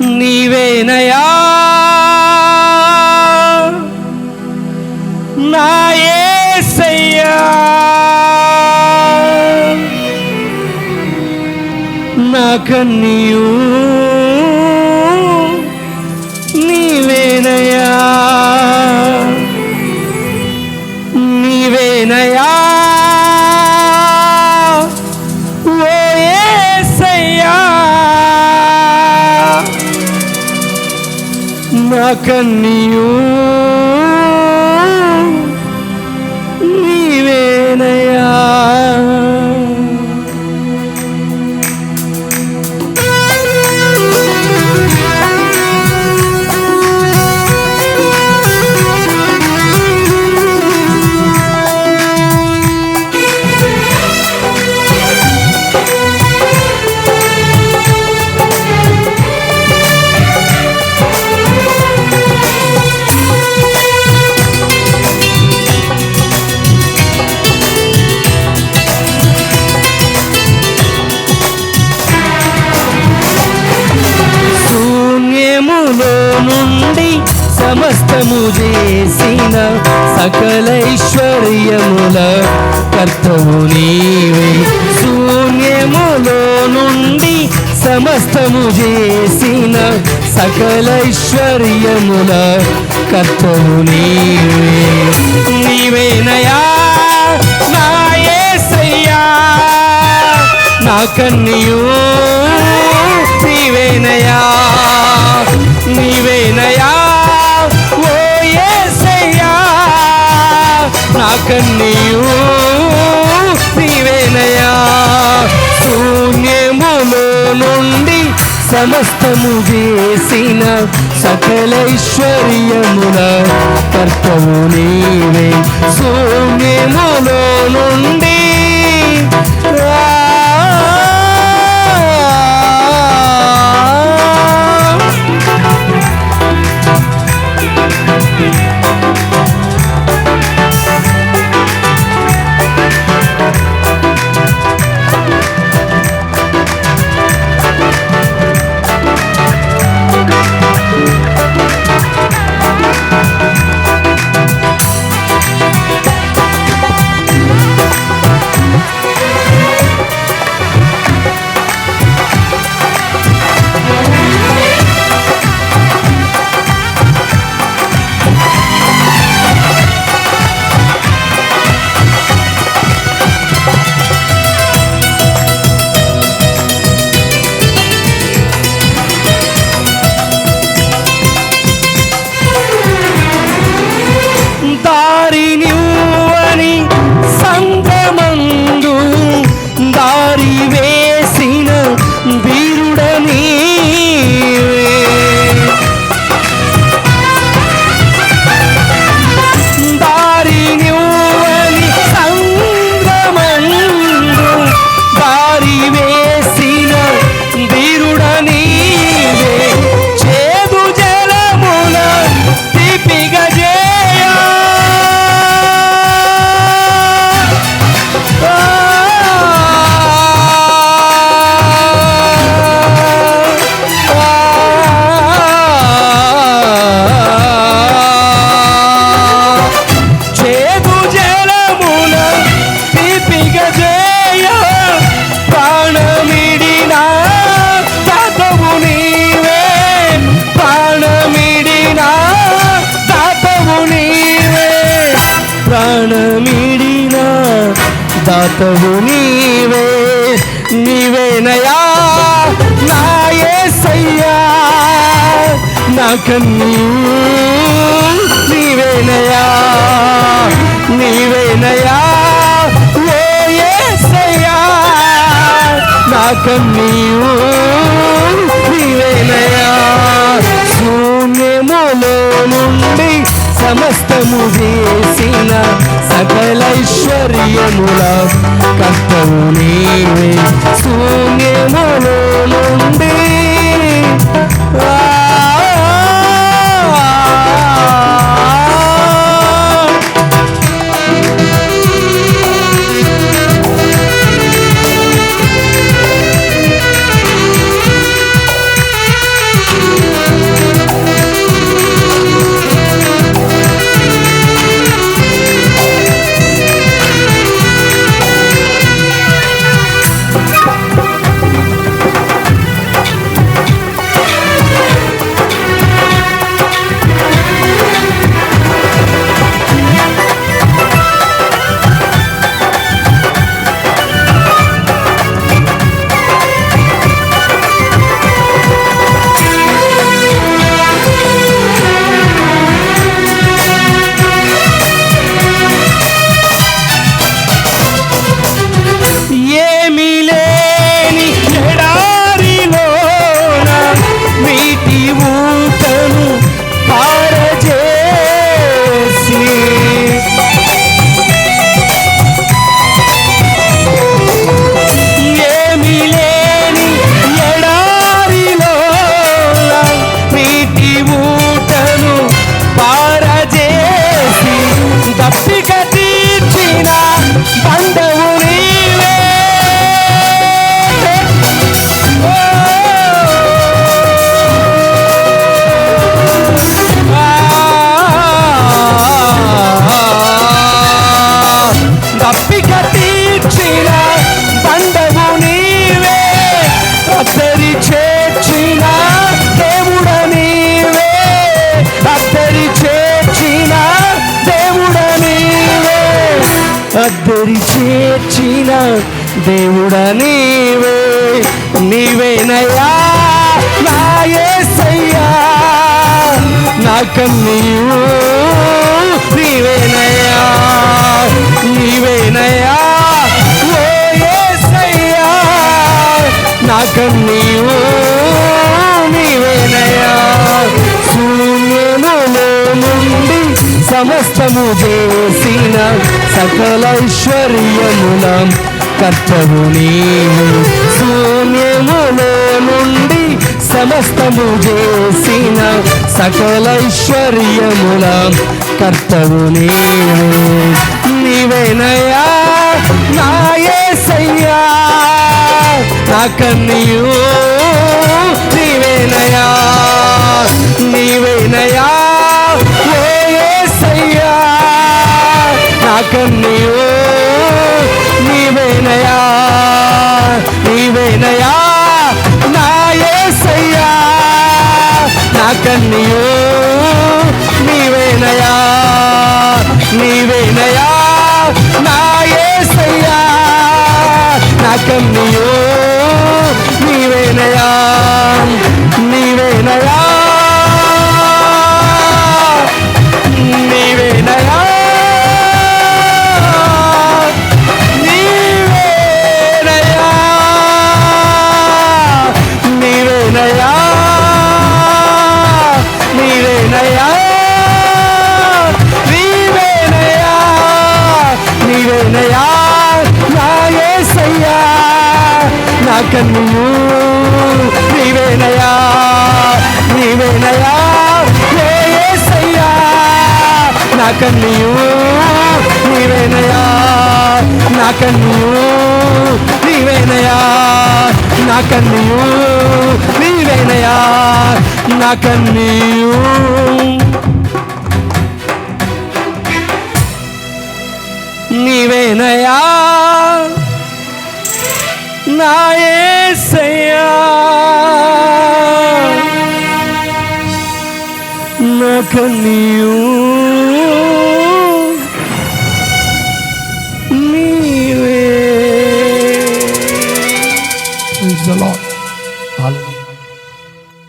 నీవేనయా? నా ఏసయ్యా. నా కన్నీయూ నా సమస్తము చేసిన సకలైశ్వర్యముల కర్తవు నీవే. శూన్యములో నుండి సమస్తము చేసిన సకలైశ్వర్యముల కర్తవు నీవే. నీవేనయా నా నా కన్నీయు నీవేనయా నీవేనయా నాకన్నీయు నీవేనయా? శూన్యములో నుండి సమస్తము చేసిన సకలైశ్వర్యముల కర్తవు నీవే. శూన్యములో నుండి రా దాతవు నీవే నీవేనయా నా యేసయ్యా నా కన్నీ నీవేనయా నీవేనయా ఓ యేసయ్యా నా కన్నీయు చేర్చిన దేవుడ నీవే నీవేనయ్యా నా యేసయ్యా నా కన్నీయు నీవేనయ్యా నీవేనయ్యా ఓ యేసయ్యా నా కన్నీయు నీవేనయ్యా శూన్యములో నుండి సమస్తము చేసిన సకలైశ్వర్యముల కర్తవు నీవు. శూన్యములో నుండి సమస్తము చేసిన సకలైశ్వర్యముల కర్తవు నీవు. నీవేనయా నాయసయ్యా నా కన్నీయో నీవేనయా నీవేనయా నా నా కన్ను నీవేనయా నీవేనయా ఏ నా కన్ను నీవేనయా నా కన్ను నీవేనయా నా కన్ను నీవేనయా నా కన్నీయు 看你